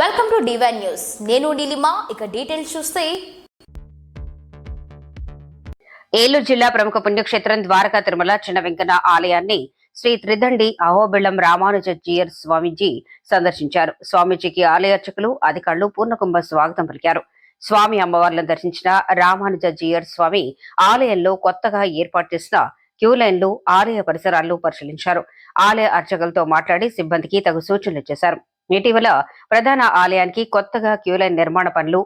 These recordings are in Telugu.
వెల్కమ్ టు డివైన్ న్యూస్ నేను నీలిమా ఇక డీటెయిల్స్ చూస్తే. ఏలూరు జిల్లా ప్రముఖ పుణ్యక్షేత్రం ద్వారకా తిరుమల చిన్న వెంకన్న ఆలయాన్ని శ్రీ త్రిదండి అహోబిళం రామానుజ జీయర్ స్వామీజీ సందర్శించారు. స్వామీజీకి ఆలయ అర్చకులు అధికారులు పూర్ణకుంభ స్వాగతం పలికారు. స్వామి అమ్మవార్లను దర్శించిన రామానుజ జీయర్ స్వామి ఆలయంలో కొత్తగా ఏర్పాటు చేసిన క్యూ లైన్లు ఆలయ పరిసరాలను పరిశీలించారు. ఆలయ అర్చకులతో మాట్లాడి సిబ్బందికి తగు సూచనలు చేశారు. ఇటీవల ప్రధాన ఆలయానికి కొత్తగా క్యూ లైన్ నిర్మాణ పనులు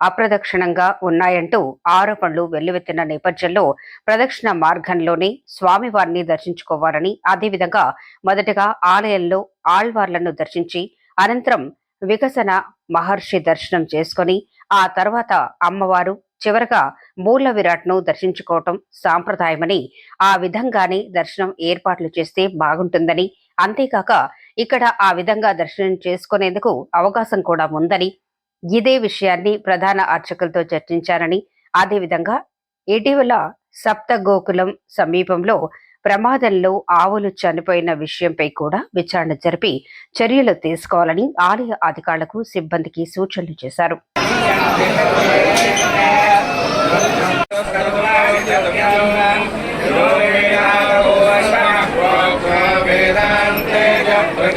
అప్రదక్షిణంగా ఉన్నాయంటూ ఆరోపణలు వెల్లువెత్తిన నేపథ్యంలో ప్రదక్షిణ మార్గంలోనే స్వామివారిని దర్శించుకోవాలని అదేవిధంగా మొదటగా ఆలయంలో ఆళ్వార్లను దర్శించి అనంతరం వికసన మహర్షి దర్శనం చేసుకొని ఆ తర్వాత అమ్మవారు చివరగా మూల విరాట్ను దర్శించుకోవటం సాంప్రదాయమని ఆ విధంగానే దర్శనం ఏర్పాట్లు చేస్తే బాగుంటుందని అంతేకాక ఇక్కడ ఆ విధంగా దర్శనం చేసుకునేందుకు అవకాశం కూడా ఉందని ఇదే విషయాన్ని ప్రధాన అర్చకులతో చర్చించారని అదేవిధంగా ఇటీవల సప్త గోకులం సమీపంలో ప్రమాదంలో ఆవులు చనిపోయిన విషయంపై కూడా విచారణ జరిపి చర్యలు తీసుకోవాలని ఆలయ అధికారులకు సిబ్బందికి సూచనలు చేశారు.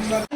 ఈరోజు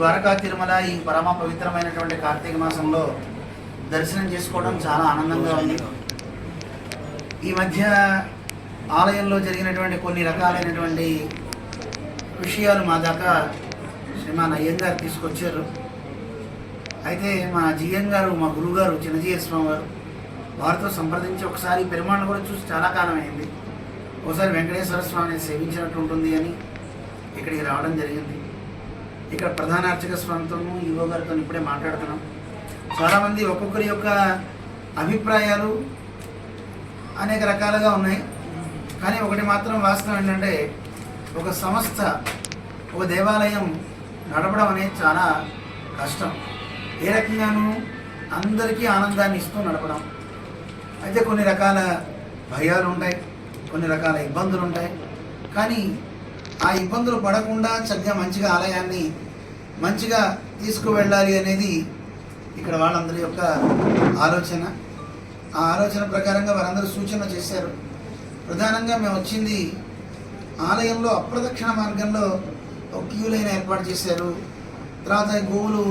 ద్వారకా తిరుమల ఈ పరమ పవిత్రమైనటువంటి కార్తీక మాసంలో దర్శనం చేసుకోవడం చాలా ఆనందంగా ఉంది. ఈ మధ్య ఆలయంలో జరిగినటువంటి కొన్ని రకాలైనటువంటి విషయాలు మా దాకా శ్రీమాన్ అయ్యంగారు తీసుకొచ్చారు. అయితే మా జిఎం గారు మా గురువుగారు చిన్నజీయ స్వామి గారు వారితో సంప్రదించి ఒకసారి పెరుమాణం కూడా చూసి చాలా కాలం అయింది. ఒకసారి వెంకటేశ్వర స్వామిని సేవించినట్టు ఉంటుంది అని ఇక్కడికి రావడం జరిగింది. ఇక్కడ ప్రధాన అర్చక స్వామితోనూ ఈవో గారితో ఇప్పుడే మాట్లాడుతున్నాం. చాలామంది ఒక్కొక్కరి యొక్క అభిప్రాయాలు అనేక రకాలుగా ఉన్నాయి. కానీ ఒకటి మాత్రం వాస్తవం ఏంటంటే ఒక సంస్థ ఒక దేవాలయం నడపడం అనేది చాలా కష్టం. ఏ రకంగానూ అందరికీ ఆనందాన్ని ఇస్తూ నడపడం. అయితే కొన్ని రకాల భయాలు ఉంటాయి కొన్ని రకాల ఇబ్బందులు ఉంటాయి కానీ ఆ ఇబ్బందులు పడకుండా చక్కగా మంచిగా ఆలయాన్ని మంచిగా తీసుకువెళ్ళాలి అనేది ఇక్కడ వాళ్ళందరి యొక్క ఆలోచన. ఆ ఆలోచన ప్రకారంగా వారందరూ సూచన చేశారు. ప్రధానంగా మేము వచ్చింది ఆలయంలో అప్రదక్షిణ మార్గంలో ఒక క్యూ లైన్ ఏర్పాటు చేశారు. తర్వాత గోవులు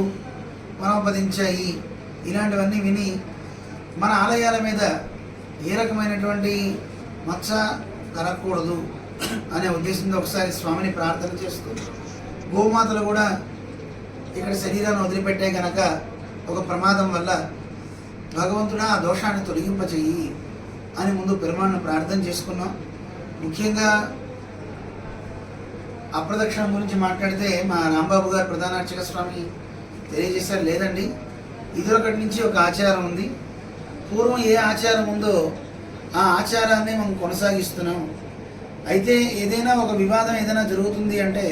మనోపదించాయి ఇలాంటివన్నీ విని మన ఆలయాల మీద ఏ రకమైనటువంటి మచ్చ కలగకూడదు. అనే ఉద్దేశంతో ఒకసారి స్వామిని ప్రార్థన చేస్తూ గోమాతలు కూడా ఇక్కడ శరీరాన్ని వదిలిపెట్టే గనక ఒక ప్రమాదం వల్ల భగవంతుడా ఆ దోషాన్ని తొలగింపచేయి అని ముందు పెరుమాణను ప్రార్థన చేసుకున్నాం. ముఖ్యంగా అప్రదక్షిణ గురించి మాట్లాడితే మా రాంబాబు గారు ప్రధాన అర్చక స్వామి తెలియజేశారు లేదండి. ఇదివరకటి నుంచి ఒక ఆచారం ఉంది. పూర్వం ఏ ఆచారం ఉందో ఆ ఆచారాన్ని మనం కొనసాగిస్తున్నాం. అయితే ఏదైనా ఒక వివాదం ఏదైనా జరుగుతుంది అంటే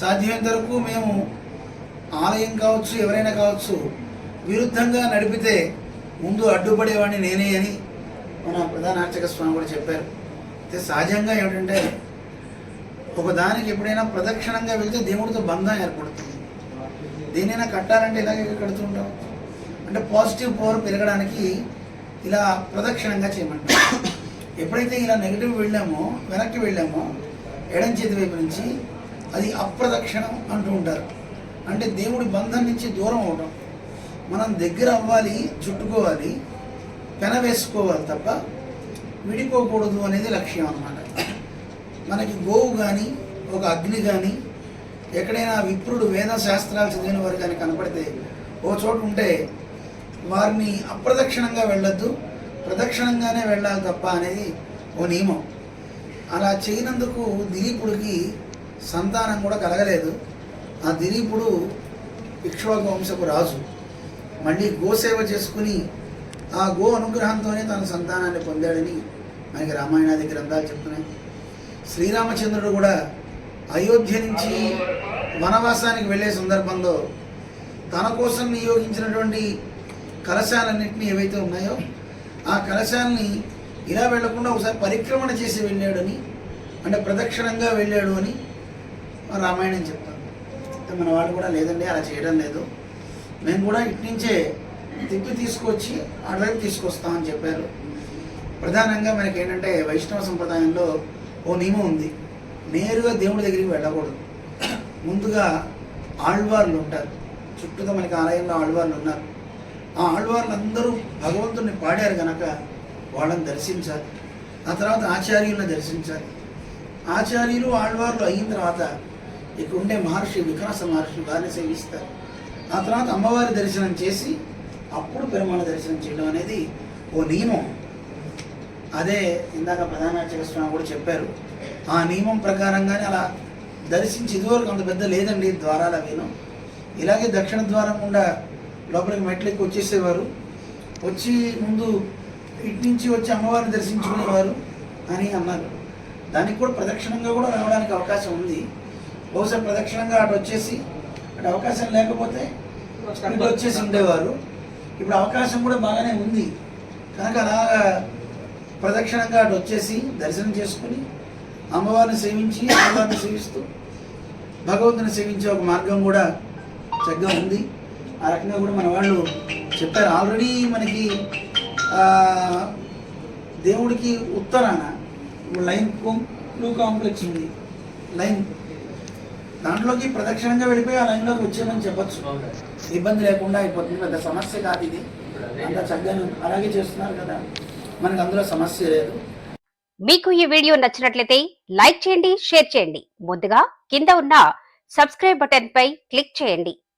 సాధ్యమైనంత వరకు మేము ఆలయం కావచ్చు ఎవరైనా కావచ్చు విరుద్ధంగా నడిపితే ముందు అడ్డుపడేవాడిని నేనే అని మన ప్రధాన అర్చక స్వామి కూడా చెప్పారు. అయితే సహజంగా ఏమిటంటే ఒకదానికి ఎప్పుడైనా ప్రదక్షిణంగా వెళ్తే దేవుడితో బంధం ఏర్పడుతుంది. దేనైనా కట్టాలంటే ఇలాగే కడుతుంటాం అంటే పాజిటివ్ పవర్ పెరగడానికి ఇలా ప్రదక్షిణంగా చేయమంటాం ఎప్పుడైతే ఇలా నెగిటివ్ వెళ్ళామో వెనక్కి వెళ్ళామో ఎడం చేతి వైపు నుంచి అది అప్రదక్షిణం అంటూ ఉంటారు. అంటే దేవుడి బంధం నుంచి దూరం అవడం మనం దగ్గర అవ్వాలి చుట్టుకోవాలి పెన వేసుకోవాలి తప్ప విడిపోకూడదు అనేది లక్ష్యం అన్నమాట. మనకి గోవు కానీ ఒక అగ్ని కానీ ఎక్కడైనా విప్రుడు వేద శాస్త్రాలు చదివిన వారు కానీ కనపడితే ఓ చోటు ఉంటే వారిని అప్రదక్షిణంగా వెళ్ళొద్దు. ప్రదక్షిణంగానే వెళ్ళాలి తప్ప అనేది ఓ నియమం. అలా చేయనందుకు దిలీపుడికి సంతానం కూడా కలగలేదు. ఆ దిలీపుడు ఇక్ష్వాకు వంశపు రాజు. మళ్ళీ గోసేవ చేసుకుని ఆ గో అనుగ్రహంతోనే తన సంతానాన్ని పొందాడని మనకి రామాయణాది గ్రంథాలు చెప్తున్నాయి. శ్రీరామచంద్రుడు కూడా అయోధ్య నుంచి వనవాసానికి వెళ్ళే సందర్భంలో తన కోసం నియోగించినటువంటి కలశాలన్నింటినీ ఏవైతే ఉన్నాయో ఆ కలశాన్ని ఇలా వెళ్ళకుండా ఒకసారి పరిక్రమణ చేసి వెళ్ళాడని అంటే ప్రదక్షిణంగా వెళ్ళాడు అని రామాయణం చెప్తాను అయితే మన వాళ్ళు కూడా లేదండి అలా చేయడం లేదు. మేము కూడా ఇట్నుంచే తిప్పి తీసుకొచ్చి అటువైపు తీసుకొస్తామని చెప్పారు. ప్రధానంగా మనకి ఏంటంటే వైష్ణవ సంప్రదాయంలో ఓ నియమం ఉంది. నేరుగా దేవుడి దగ్గరికి వెళ్ళకూడదు. ముందుగా ఆళ్వార్లు ఉంటారు. చుట్టూతో మనకి ఆలయంలో ఆళ్వార్లు ఉన్నారు. ఆ ఆళ్వార్లు అందరూ భగవంతుడిని పాడారు కనుక వాళ్ళని దర్శించాలి. ఆ తర్వాత ఆచార్యులను దర్శించాలి. ఆచార్యులు ఆళ్వార్లు అయిన తర్వాత ఇక్కడ ఉండే మహర్షి వికాస మహర్షి వారిని సేవిస్తారు. ఆ తర్వాత అమ్మవారి దర్శనం చేసి అప్పుడు పెరుమాళ దర్శనం చేయడం అనేది ఓ నియమం. అదే ఇందాక ప్రధానాచార్య స్వామి కూడా చెప్పారు. ఆ నియమం ప్రకారంగానే అలా దర్శించి ఇదివరకు అంత పెద్ద లేదండి ద్వారాల అవిను ఇలాగే దక్షిణ ద్వారం గుండా లోపలికి మెట్లకి వచ్చేసేవారు. వచ్చి ముందు ఇటు నుంచి వచ్చి అమ్మవారిని దర్శించుకునేవారు అని అన్నారు. దానికి కూడా ప్రదక్షిణంగా కూడా రావడానికి అవకాశం ఉంది. బహుశా ప్రదక్షిణంగా అటు వచ్చేసి అటు అవకాశం లేకపోతే ఇటు వచ్చేసి ఉండేవారు. ఇప్పుడు అవకాశం కూడా బాగానే ఉంది. కనుక అలాగా ప్రదక్షిణంగా అటు వచ్చేసి దర్శనం చేసుకుని అమ్మవారిని సేవించి అమ్మవారిని సేవిస్తూ భగవంతుని సేవించే ఒక మార్గం కూడా చక్కగా ఉంది. ఆ రకంగా కూడా మన వాళ్ళు చెప్పారు. ఆల్రెడీ మనకి ఆ, దేవుడికి ఉత్తరాన లైన్ బ్లూ కాంప్లెక్స్ ఉంది. లైన్. దాంట్లోకి ప్రదక్షిణంగా వెళ్ళిపోయి ఆ లైన్లోకి వచ్చేయమని చెప్పొచ్చు. ఇబ్బంది లేకుండా అయిపోతుంది. పెద్ద సమస్య కాదు ఇది. అంత చక్కగా అలాగే చేస్తున్నారు కదా. మనకి అందులో సమస్య లేదు. మీకు ఈ వీడియో నచ్చినట్లయితే లైక్ చేయండి షేర్ చేయండి. ముందుగా కింద ఉన్న సబ్స్క్రైబ్ బటన్ పై క్లిక్ చేయండి.